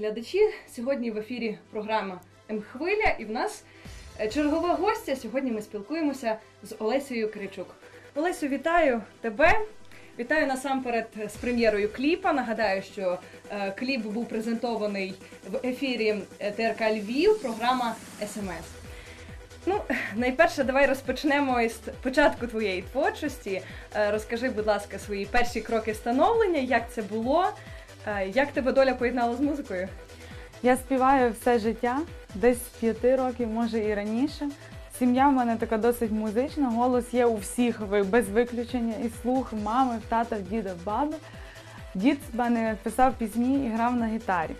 Телеглядачі. Сьогодні в ефірі програма М-Хвиля, і в нас е, чергова гостя. Сьогодні ми спілкуємося з Олесею Кричук. Олесю, вітаю тебе. Вітаю насамперед з прем'єрою кліпа. Нагадаю, що е, кліп був презентований в ефірі е, ТРК Львів, програма СМС. Ну, найперше, давай розпочнемо із початку твоєї творчості. Розкажи, будь ласка, свої перші кроки становлення, як це було, як тебе доля поєднала з музикою? Я співаю все життя, десь п'яти років, може і раніше. Сім'я в мене така досить музична, голос є у всіх без виключення. І слух мами, тата, діда, баби. Дід з мене писав пісні і грав на гітарі.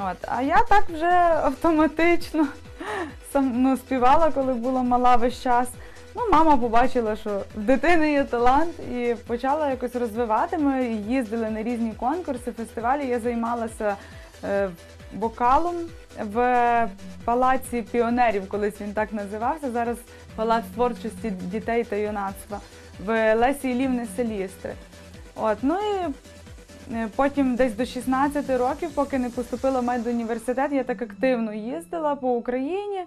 От. А я так вже автоматично сам, ну, співала, коли була мала весь час. Ну, мама побачила, що в дитини є талант, і почала якось розвивати. Ми їздили на різні конкурси, фестивалі. Я займалася е, вокалом в палаці піонерів, колись він так називався. Зараз палац творчості дітей та юнацтва в Лесі Ілівни Селістри. От, ну і е, потім десь до 16 років, поки не поступила в медуніверситет, я так активно їздила по Україні.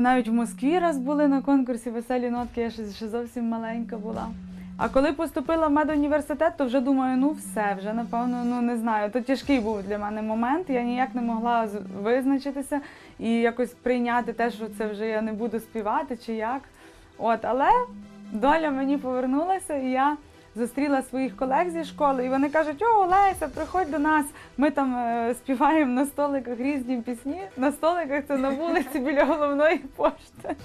Навіть в Москві раз були на конкурсі веселі нотки, я ще, ще зовсім маленька була. А коли поступила в медуніверситет, то вже думаю, ну все, вже напевно, ну не знаю. То тяжкий був для мене момент. Я ніяк не могла визначитися і якось прийняти те, що це вже я не буду співати чи як. От, але доля мені повернулася, і я зустріла своїх колег зі школи, і вони кажуть: О, Олеся, приходь до нас. Ми там е, співаємо на столиках різні пісні. На столиках це на вулиці біля головної пошти.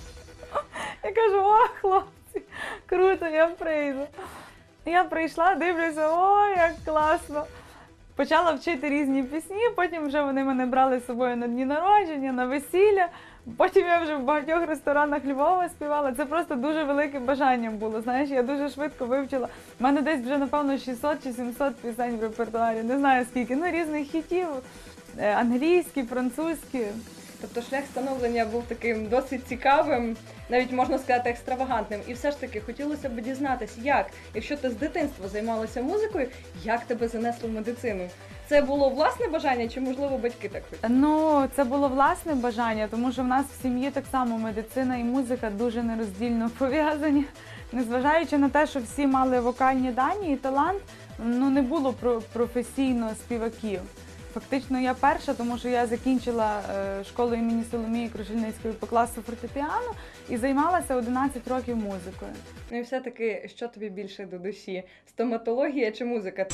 Я кажу, о, хлопці, круто, я прийду. Я прийшла, дивлюся, о, як класно. Почала вчити різні пісні, потім вже вони мене брали з собою на дні народження, на весілля. Потім я вже в багатьох ресторанах Львова співала. Це просто дуже велике бажання було. Знаєш, я дуже швидко вивчила. У мене десь вже, напевно, 600 чи 700 пісень в репертуарі. Не знаю скільки. Ну, різних хітів. е, Англійські, французькі. Тобто шлях становлення був таким досить цікавим, навіть можна сказати, екстравагантним. І все ж таки хотілося б дізнатися, як, якщо ти з дитинства займалася музикою, як тебе занесло в медицину? Це було власне бажання, чи можливо батьки так хотіли? Ну, це було власне бажання, тому що в нас в сім'ї так само медицина і музика дуже нероздільно пов'язані. Незважаючи на те, що всі мали вокальні дані і талант, ну не було про- професійно співаків. Фактично я перша, тому що я закінчила е, школу імені Соломії Крушельницької по класу фортепіано і займалася 11 років музикою. Ну і все-таки, що тобі більше до душі? Стоматологія чи музика?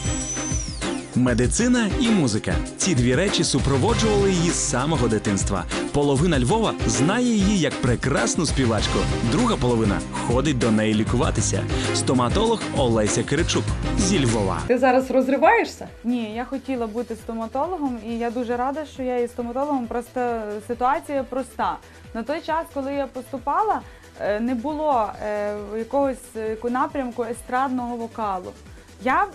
Медицина і музика. Ці дві речі супроводжували її з самого дитинства. Половина Львова знає її як прекрасну співачку. Друга половина ходить до неї лікуватися. Стоматолог Олеся Киричук зі Львова. Ти зараз розриваєшся? Ні, я хотіла бути стоматологом, і я дуже рада, що я є стоматологом. Просто ситуація проста. На той час, коли я поступала, е, не було е, якогось е, напрямку естрадного вокалу. Я,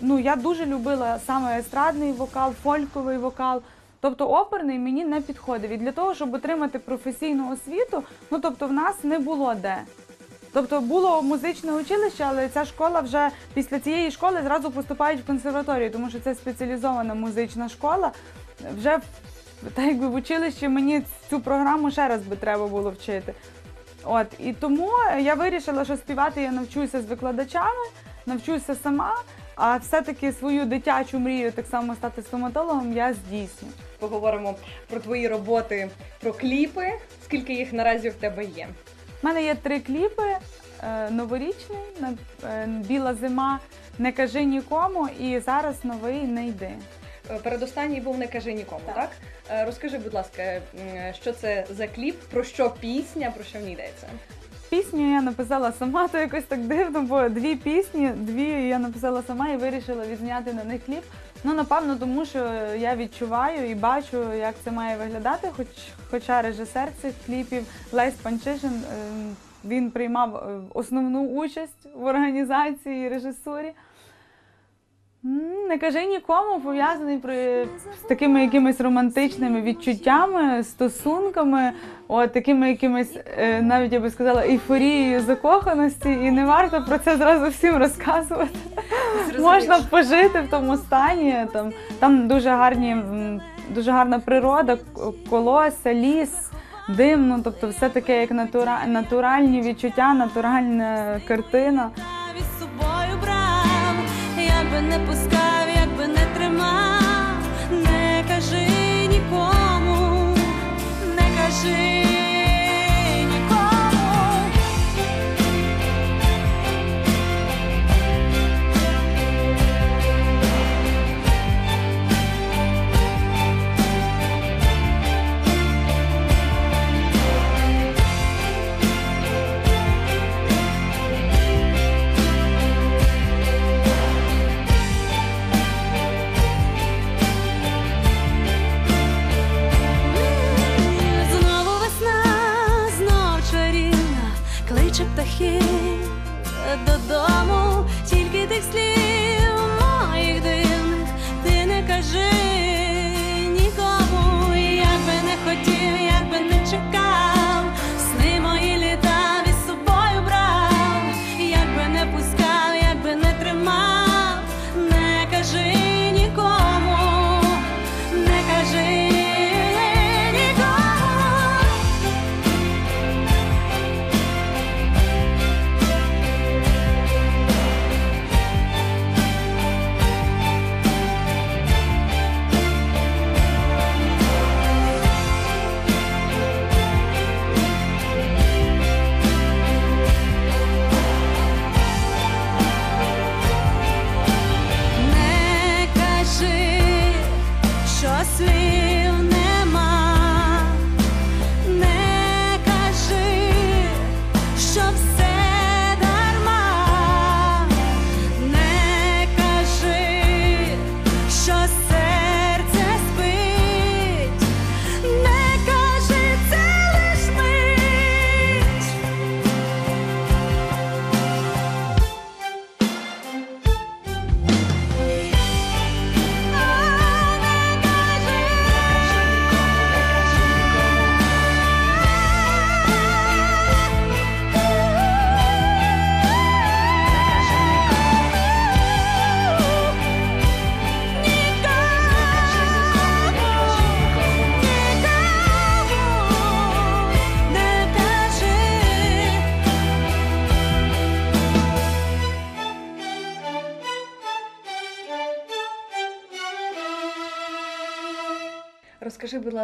ну, я дуже любила саме естрадний вокал, фольковий вокал. Тобто оперний мені не підходив. І для того, щоб отримати професійну освіту, ну тобто в нас не було де. Тобто було музичне училище, але ця школа вже після цієї школи зразу поступають в консерваторію, тому що це спеціалізована музична школа. Вже так якби в училищі мені цю програму ще раз би треба було вчити. От і тому я вирішила, що співати я навчуся з викладачами, навчуся сама, а все-таки свою дитячу мрію так само стати стоматологом я здійсню. Поговоримо про твої роботи, про кліпи. Скільки їх наразі в тебе є? У мене є три кліпи: е, новорічний, е, біла зима, не кажи нікому, і зараз новий не йди. Е, Передостанній був не кажи нікому, так? Так. Розкажи, будь ласка, що це за кліп, про що пісня, про що в ній йдеться? Пісню я написала сама, то якось так дивно, бо дві пісні, дві я написала сама і вирішила відзняти на них кліп. Ну, напевно, тому що я відчуваю і бачу, як це має виглядати. Хоч, хоча режисер цих кліпів Лесь Панчишин, е, він приймав е, основну участь в організації і режисурі. Не кажи нікому, пов'язаний при з такими якимись романтичними відчуттями, стосунками, от такими якимись, е, навіть я би сказала, ейфорією закоханості, і не варто про це зразу всім розказувати. Можна пожити в тому стані. Там, там дуже гарні, дуже гарна природа, колоса, ліс, дим, ну тобто все таке як натура, натуральні відчуття, натуральна картина. Із собою брав, як би не пускав, як би не тримав, не кажи нікому, не кажи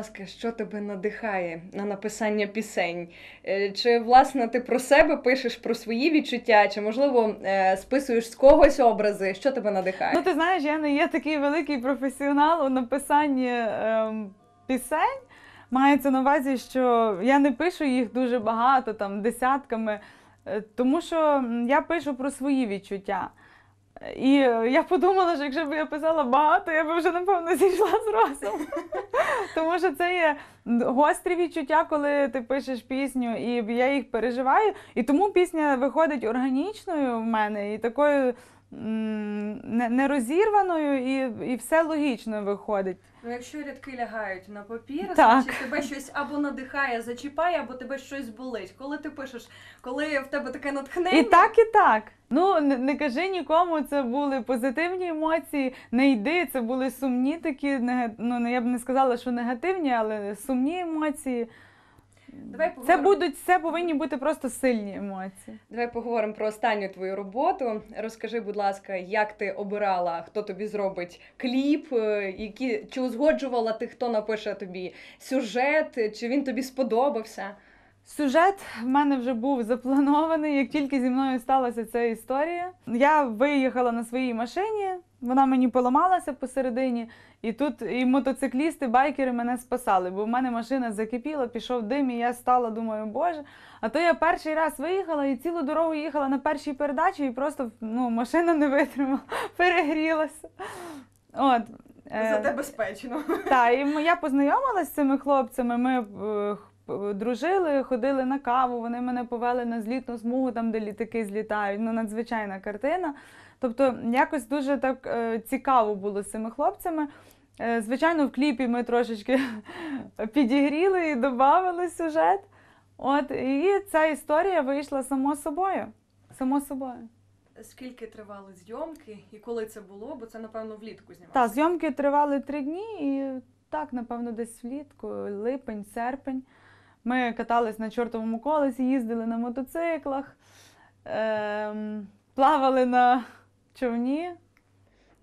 ласка, що тебе надихає на написання пісень? Е, Чи власне ти про себе пишеш про свої відчуття, чи можливо е, списуєш з когось образи? Що тебе надихає? Ну, ти знаєш, я не є такий великий професіонал у написанні ем, пісень. Мається на увазі, що я не пишу їх дуже багато, там десятками, е, тому що я пишу про свої відчуття. І е, я подумала, що якщо б я писала багато, я б вже напевно зійшла з розуму. Тому що це є гострі відчуття, коли ти пишеш пісню, і я їх переживаю. І тому пісня виходить органічною в мене і такою не- нерозірваною, і, і все логічно виходить. Ну, якщо рядки лягають на папір, Так. значить тебе щось або надихає, зачіпає, або тебе щось болить. Коли ти пишеш, коли в тебе таке натхнення, І так, і так. Ну, не, кажи нікому, це були позитивні емоції. Не йди, це були сумні такі, ну я б не сказала, що негативні, але сумні емоції. Давай Це будуть, це повинні бути просто сильні емоції. Давай поговоримо про останню твою роботу. Розкажи, будь ласка, як ти обирала, хто тобі зробить кліп, е, які чи узгоджувала ти, хто напише тобі сюжет, чи він тобі сподобався? Сюжет в мене вже був запланований, як тільки зі мною сталася ця історія. Я виїхала на своїй машині, вона мені поламалася посередині, і тут і мотоциклісти, байкери мене спасали, бо в мене машина закипіла, пішов дим, і я стала, думаю, боже. А то я перший раз виїхала і цілу дорогу їхала на першій передачі, і просто ну, машина не витримала, перегрілася. От. е, Зате безпечно. так, і я познайомилася з цими хлопцями. Ми е, дружили, ходили на каву, вони мене повели на злітну смугу, там, де літаки злітають. Ну, надзвичайна картина. Тобто, якось дуже так е, цікаво було з цими хлопцями. Е, Звичайно, в кліпі ми трошечки підігріли і додали сюжет. От, і ця історія вийшла само собою. Само собою. Скільки тривали зйомки і коли це було? Бо це, напевно, влітку знімалося. Так, зйомки тривали три дні, і так, напевно, десь влітку, липень, серпень. Ми катались на чортовому колесі, їздили на мотоциклах, ем, плавали на човні.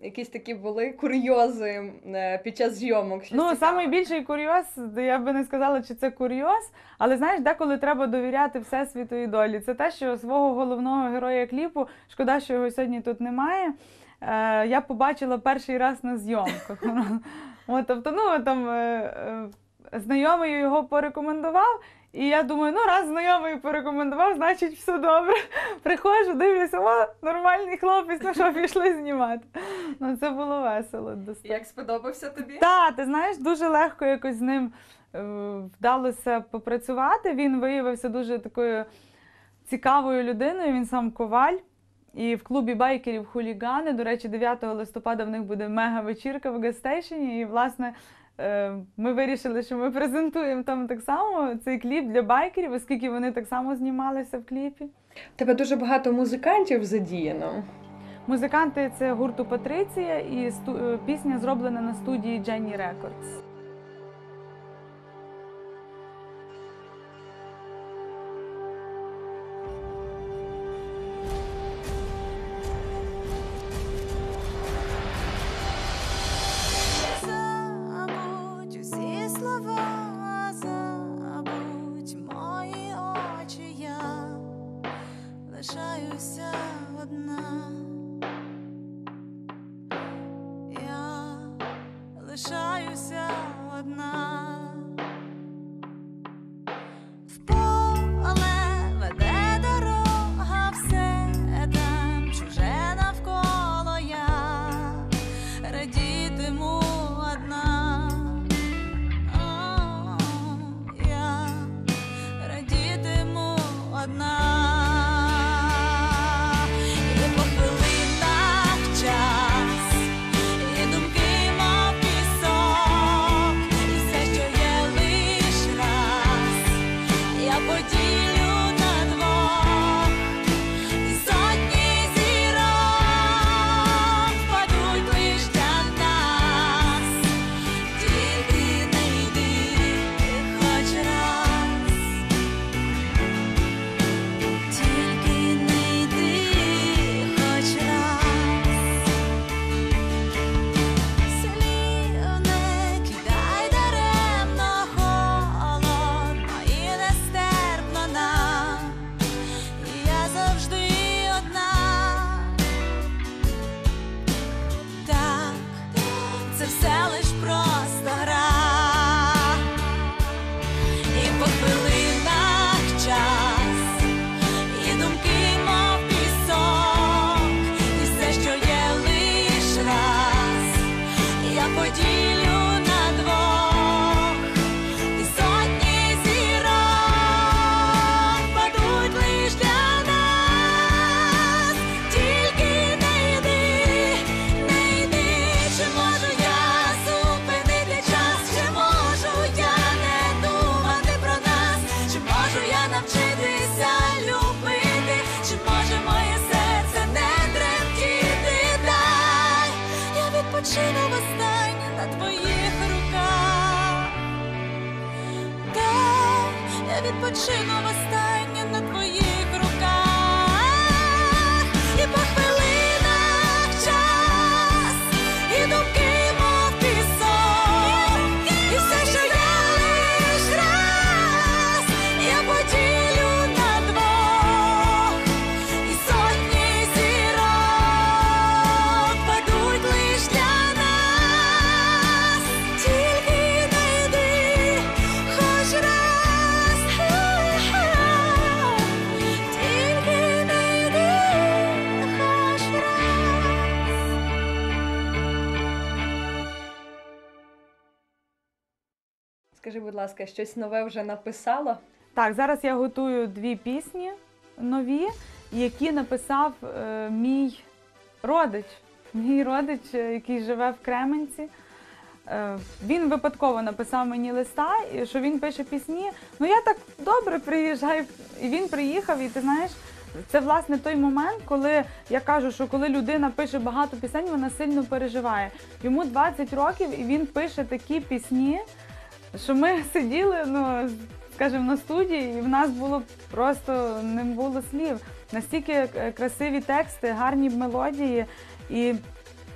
Якісь такі були курйози е, під час зйомок. Ну, найбільший курйоз, я би не сказала, чи це курйоз, але знаєш, деколи треба довіряти всесвіту і долі. Це те, що свого головного героя кліпу, шкода, що його сьогодні тут немає. Е, я побачила перший раз на зйомках. От, тобто, ну там е, знайомий його порекомендував. І я думаю, ну раз знайомий порекомендував, значить все добре. Приходжу, дивлюся, о, нормальний хлопець, ну що, пішли знімати. Ну, це було весело. достатньо. Як сподобався тобі? Так, ти знаєш, дуже легко якось з ним е, вдалося попрацювати. Він виявився дуже такою цікавою людиною. Він сам коваль. І в клубі байкерів хулігани. До речі, 9 листопада в них буде мега-вечірка в Гастейшені. І, власне, ми вирішили, що ми презентуємо там так само цей кліп для байкерів, оскільки вони так само знімалися в кліпі. Тебе дуже багато музикантів задіяно. Музиканти це гурту Патриція, і е, пісня зроблена на студії Jenny Records. Я ласка, щось нове вже написала? Так, зараз я готую дві пісні нові, які написав е, мій родич. Мій родич, е, який живе в Кременці. Е, він випадково написав мені листа, що він пише пісні. Ну я так добре приїжджаю. І він приїхав, і ти знаєш, це власне той момент, коли я кажу, що коли людина пише багато пісень, вона сильно переживає. Йому 20 років, і він пише такі пісні, що ми сиділи, ну скажімо, на студії, і в нас було просто не було слів. Настільки е, красиві тексти, гарні мелодії і.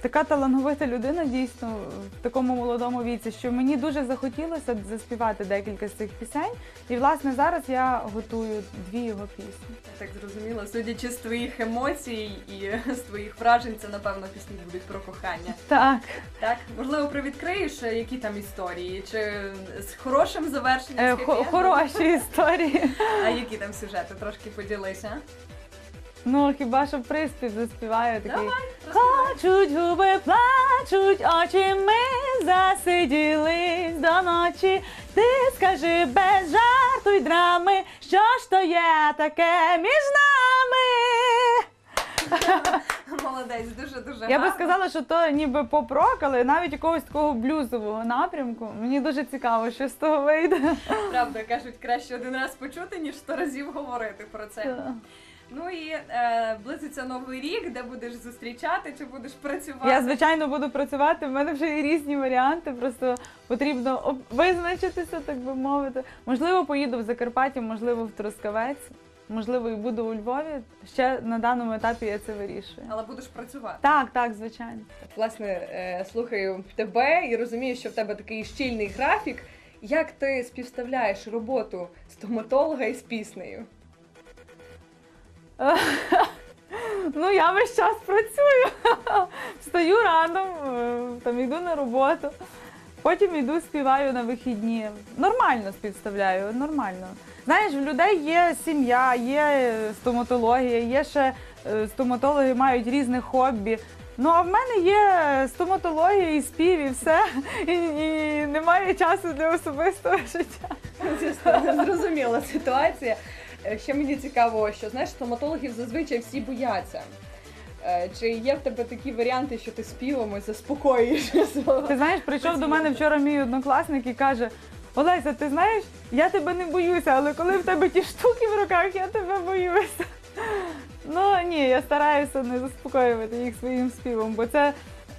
Така талановита людина дійсно в такому молодому віці, що мені дуже захотілося заспівати декілька з цих пісень. І власне зараз я готую дві його пісні. Я так зрозуміла, судячи з твоїх емоцій і з твоїх вражень, це напевно пісні будуть про кохання. Так, Так, можливо, привідкриєш, е, які там історії, чи з хорошим завершенням? е, хороші історії. А які там сюжети? Трошки поділися. Ну хіба що приспів заспіваю такий. Плачуть губи, плачуть очі, ми засиділись до ночі. Ти скажи без жарту й драми, що ж то є таке між нами. Молодець, дуже дуже Я би сказала, що то ніби поп-рок, але навіть якогось такого блюзового напрямку. Мені дуже цікаво, що з того вийде. правда кажуть, краще один раз почути, ніж сто разів говорити про це. Ну і е, близиться новий рік, де будеш зустрічати, чи будеш працювати. Я звичайно буду працювати. В мене вже є різні варіанти. Просто потрібно об- визначитися, так би мовити. Можливо, поїду в Закарпаття, можливо, в Трускавець, можливо, і буду у Львові. Ще на даному етапі я це вирішую. Але будеш працювати. Так, так, звичайно. Власне, е, слухаю тебе і розумію, що в тебе такий щільний графік. Як ти співставляєш роботу стоматолога із піснею? Ну, я весь час працюю. Встаю рано, е, там йду на роботу. Потім йду, співаю на вихідні. Нормально співставляю, нормально. Знаєш, в людей є сім'я, є стоматологія, є ще е, стоматологи мають різне хобі. Ну а в мене є стоматологія і спів, і все. І, і немає часу для особистого життя. Зрозуміла ситуація. Е, Ще мені цікаво, що знаєш, стоматологів зазвичай всі бояться. Е, Чи є в тебе такі варіанти, що ти співом ось заспокоїш? Ти знаєш, прийшов до мене вчора мій однокласник і каже: Олеся, ти знаєш, я тебе не боюся, але коли в тебе ті штуки в руках, я тебе боюся. Ну ні, я стараюся не заспокоювати їх своїм співом, бо це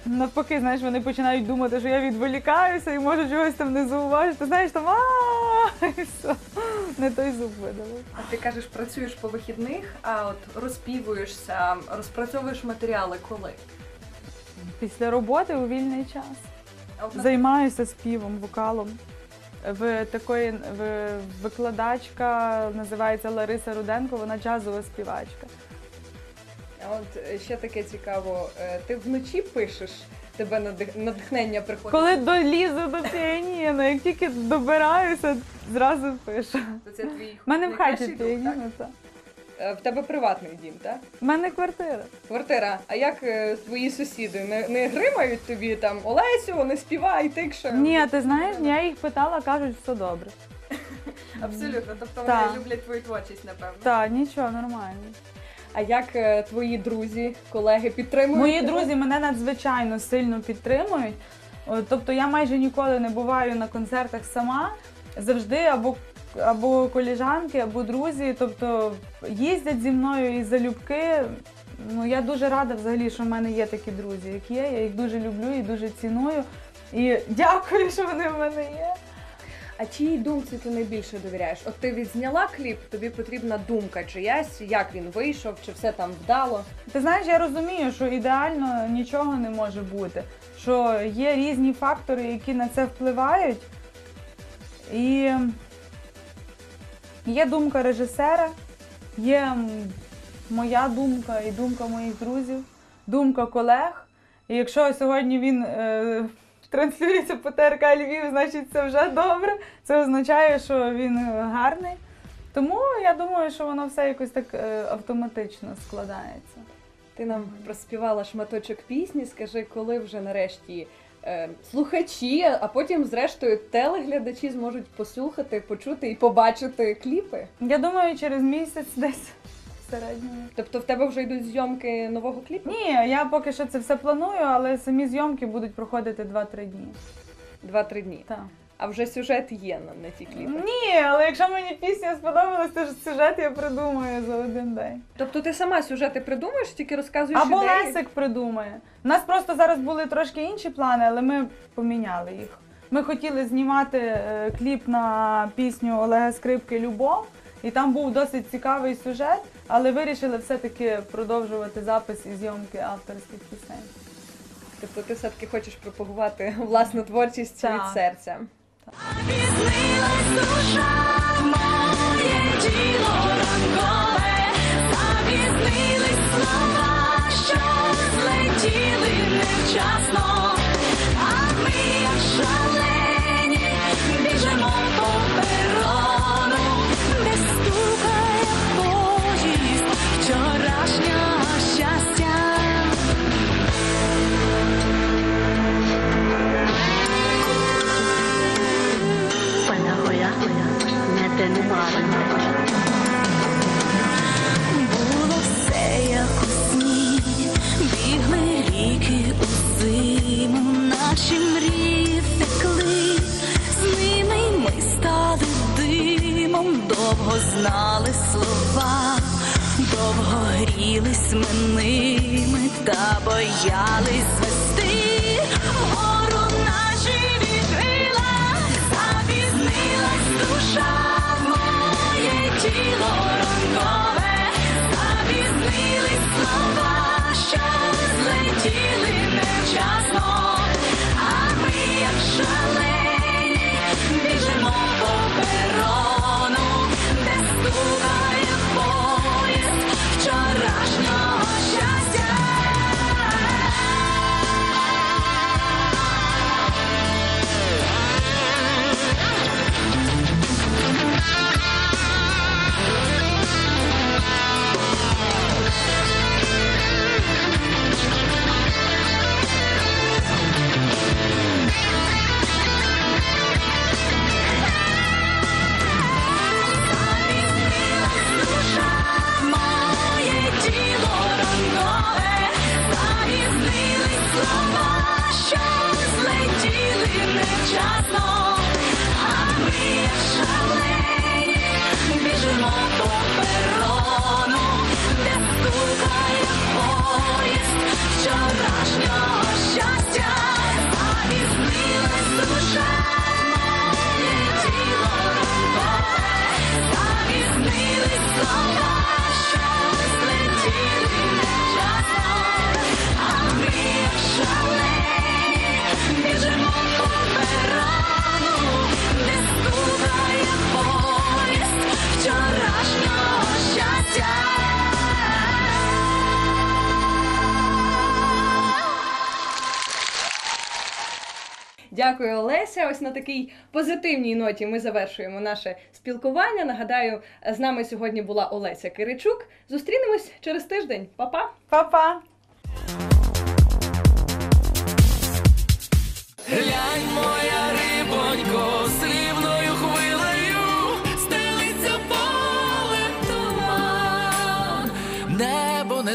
навпаки, знаєш, вони починають думати, що я відволікаюся і можу чогось там не зауважити. Знаєш, там а і все. Не той зуб видали. А ти кажеш, працюєш по вихідних, а от розпівуєшся, розпрацьовуєш матеріали коли? Після роботи у вільний час. Займаюся співом, вокалом. В такої в, викладачка називається Лариса Руденко, вона джазова співачка. А от е, ще таке цікаво, е, ти вночі пишеш, тебе надих- натхнення приходить? Коли долізу до піаніно, як тільки добираюся, зразу пишу. То це твій У мене в хаті найкращий друг, піаніно. так? так. Е, В тебе приватний дім, так? У мене квартира. Квартира. А як е, твої сусіди? Не, не гримають тобі там Олесю, не співай, тикше? Ні, ти знаєш, я їх питала, кажуть, все добре. Абсолютно. Тобто Так. вони люблять твою творчість, напевно. Так, нічого, нормально. А як е, твої друзі, колеги підтримують? Мої тебе? друзі мене надзвичайно сильно підтримують. О, Тобто я майже ніколи не буваю на концертах сама. Завжди або, або коліжанки, або друзі. Тобто їздять зі мною і залюбки. Ну, я дуже рада взагалі, що в мене є такі друзі, як є. Я їх дуже люблю і дуже ціную. І дякую, що вони в мене є. А чиїй думці ти найбільше довіряєш? От ти відзняла кліп, тобі потрібна думка чиясь, як він вийшов, чи все там вдало. Ти знаєш, я розумію, що ідеально нічого не може бути. Що є різні фактори, які на це впливають. І є думка режисера, є моя думка і думка моїх друзів, думка колег. І якщо сьогодні він е, транслюється по ТРК Львів, значить це вже добре. Це означає, що він е, гарний. Тому я думаю, що воно все якось так е, автоматично складається. Ти нам проспівала шматочок пісні. Скажи, коли вже нарешті е, слухачі, а потім, зрештою, телеглядачі зможуть послухати, почути і побачити кліпи. Я думаю, через місяць десь середньому. Тобто в тебе вже йдуть зйомки нового кліпу? Ні, я поки що це все планую, але самі зйомки будуть проходити 2-3 дні. Два-три дні. Так. А вже сюжет є на, на ті кліпи. Ні, але якщо мені пісня сподобалась, то ж сюжет я придумаю за один день. Тобто ти сама сюжети придумаєш, тільки розказуєш Або ідеї? Лесик придумає. У нас просто зараз були трошки інші плани, але ми поміняли їх. Ми хотіли знімати е, кліп на пісню Олега Скрипки Любов, і там був досить цікавий сюжет, але вирішили все-таки продовжувати запис і зйомки авторських пісень. Тобто ти все-таки хочеш пропагувати власну творчість Так. від серця. Пізнилась душа, моє тіло ранкове, запізнились слова, що злетіли невчасно, na tinumaran Було все як у сні, бігли ріки у зиму, наші мрії втекли, з ними ми стали димом, довго знали слова, довго грілись ми ними та боялись звести моє Ось на такій позитивній ноті ми завершуємо наше спілкування. Нагадаю, з нами сьогодні була Олеся Киричук. Зустрінемось через тиждень. Па-па! Па-па! Глянь,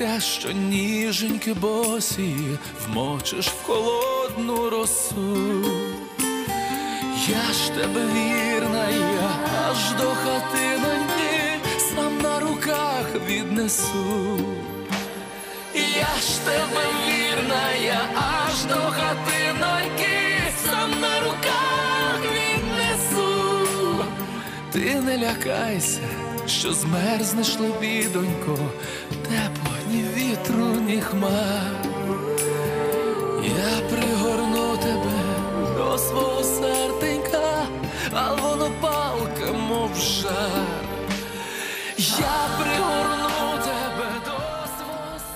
Лякайся, що ніженьки босі вмочиш в холодну росу. Я ж тебе вірна, я аж до хатиноньки сам на руках віднесу. Я ж тебе вірна, я аж до хатиноньки сам на руках віднесу. Ти не лякайся, що змерзнеш лебідонько, тепло ні вітру, ні хмар, я пригорну тебе до свого серденька, а воно палка мов жар. Я пригорну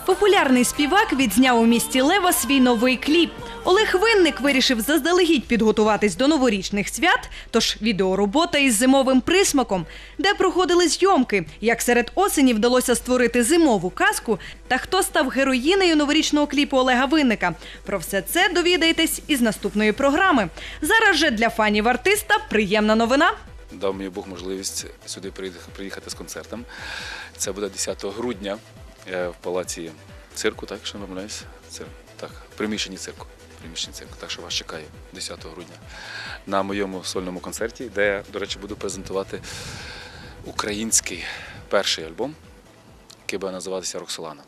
Популярний співак відзняв у місті Лева свій новий кліп. Олег Винник вирішив заздалегідь підготуватись до новорічних свят, тож відеоробота із зимовим присмаком, де проходили зйомки, як серед осені вдалося створити зимову казку та хто став героїнею новорічного кліпу Олега Винника. Про все це довідаєтесь із наступної програми. Зараз же для фанів артиста приємна новина. дав мені Бог можливість сюди приїхати, з концертом. Це буде 10 грудня в палаці цирку, так, якщо не помиляюсь. цирк, так, приміщенні цирку. Приміщенні цирку. Так що вас чекаю 10 грудня на моєму сольному концерті, де я, до речі, буду презентувати український перший альбом, який буде називатися Роксолана.